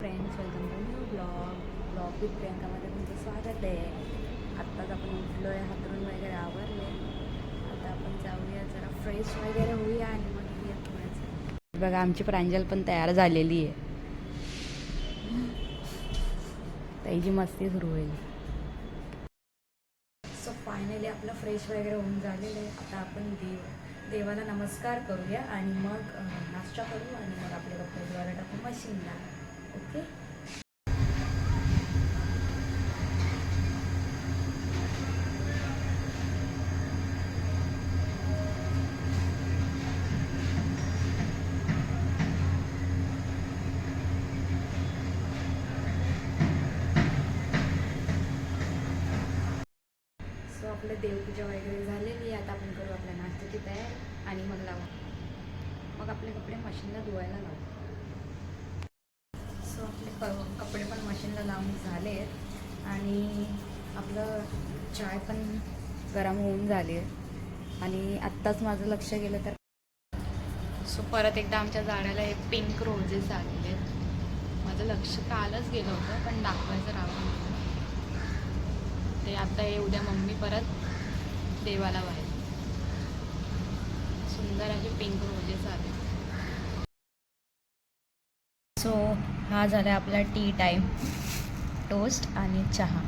Friends welcome to new blog blog with प्रियंकामध्ये तुमचं स्वागत आहे. आत्ताच आपण उठलो आहे हातरून वगैरे आवरले. आता आपण जाऊया जरा फ्रेश वगैरे होऊया आणि मग येऊया थोडंसं बघा आमची प्रांजल पण तयार झालेली आहे. त्याची मस्ती सुरू होईल. सो फायनली आपलं फ्रेश वगैरे होऊन झालेलं आहे. आता आपण देव देवाला नमस्कार करूया आणि मग नाश्ता करू आणि मग आपले कपडे धुवायला टाकू मशीनला. ओके सो आपलं देवपूजा वगैरे झालेली आहे आता आपण करू आपल्या नाश्त्याची तयार आणि मग लावा. मग आपले कपडे मशीनला धुवायला लावू. कपडे पण मशीनला लावून झाले आहेत आणि आपलं चाय पण गरम होऊन झाली आहे आणि आत्ताच माझं लक्ष गेलं तर सो परत एकदा आमच्या झाडाला हे पिंक रोजेस आलेले आहेत. माझं लक्ष कालच गेलं होतं पण दाखवायचं राहून. ते आता हे उद्या मम्मी परत देवाला वाहेल. सुंदर असे पिंक रोजेस आले सो हा झाला आपला टी टाईम टोस्ट आणि चहा.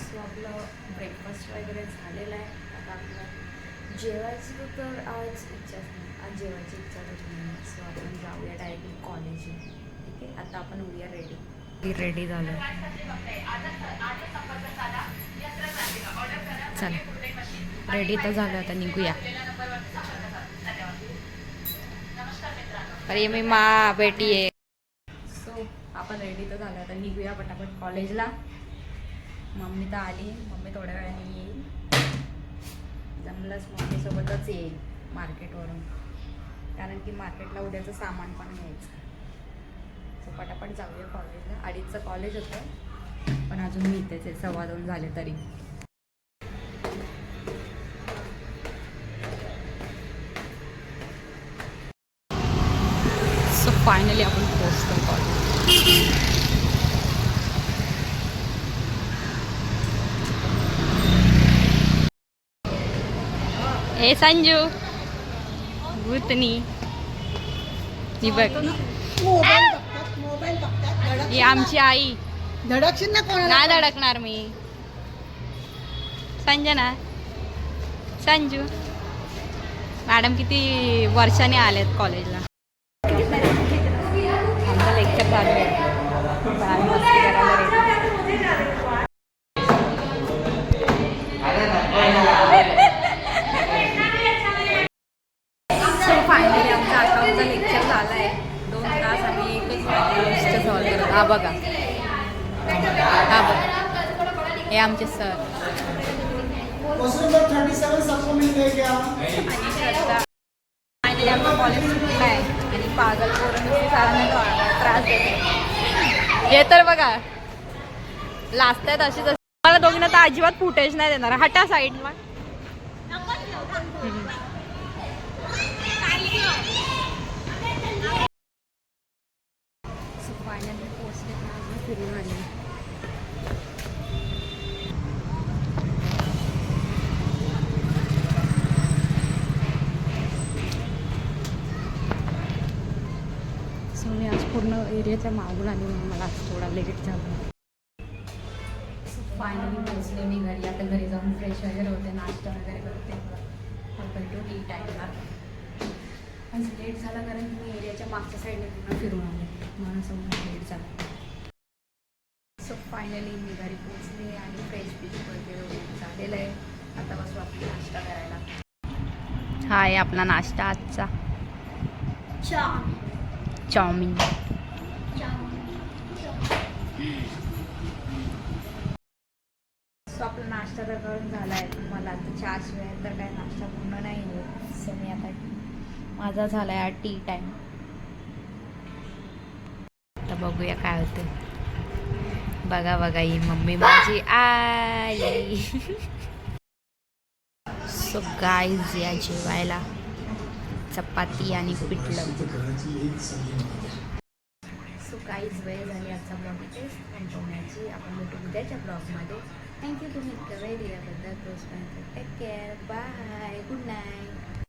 सो आपलं ब्रेकफास्ट वगैरे झालेलं आहे. आता आपलं जेवायची तर आज इच्छाच नाही. आज जेवायची इच्छा नाही. सो आपण जाऊया डायरेक्टली कॉलेजला ठीक आहे? आता आपण उद्या रेडी रेडी झालो चला. रेडी तर झालं आता निघूया. अरे मी मा बेटी आहे. सो आपण रेडी तर झालं आता निघूया पटापट कॉलेजला मम्मी तर आली मम्मी थोड्या वेळाने येईल. जमलंच मम्मीसोबतच येईल मार्केटवरून कारण की मार्केटला उद्याचं सामान पण घ्यायचं. सो पटापट जाऊया कॉलेजला अडीचचं कॉलेज होतं पण अजून मी इथेच आहे सव्वा दोन झाले तरी. फायनली आपण पोहोचतो कॉलेज ए संजू. भूतनी. ही बघ. ही आमची आई. धडकशील ना कोणाला नाही धडकणार मी. संजना. संजू. मॅडम किती वर्षाने आलेत कॉलेजला सॉल्व करत. हा बघा. हा बघा. हे आमचे सर क्वेश्चन आमचं कॉलेज सुटलं आहे आणि पागल पोरण सरांना त्रास देतो. हे तर बघा लास्ट आहेत अशीच मला दोघींना तर अजिबात फुटेज नाही देणार. हटा साईडला फायनली पोचले फिरून आले सो मी आज पूर्ण एरियाच्या मागून आली म्हणून मला थोडा लेट झाला फायनली पोचले मी घरी. आता घरी जाऊन फ्रेश वगैरे होते नाश्ता वगैरे करते. भेटू टी टाईमला आज लेट झाला कारण मी एरियाच्या मागच्या साईडने पूर्ण फिरून आले. म्हणून समोर लेट झाला. सो फायनली मी घरी पोचले आणि फ्रेश पीच वगैरे झालेलं आहे. आता बसू आपली नाश्ता करायला. हा आहे आपला नाश्ता आजचा. चाऊमिन. सो आपला नाश्ता तर करून झाला आहे मला आता चहा वेळ तर काय नाश्ता पूर्ण नाही होत सो मी आता माझा झाला आहे टी टाईम आता बघूया काय होतं बघा बघा ही मम्मी माझी आई. सो गाईज या जेवायला. चपाती आणि पिठलं. काहीच वेळ झाली आजचा ब्लॉग इथेच. संपवण्याची आपण भेटू उद्याच्या ब्लॉगमध्ये थँक्यू तुम्ही इतकं वेळ दिल्याबद्दल. तोचपर्यंत take care bye good night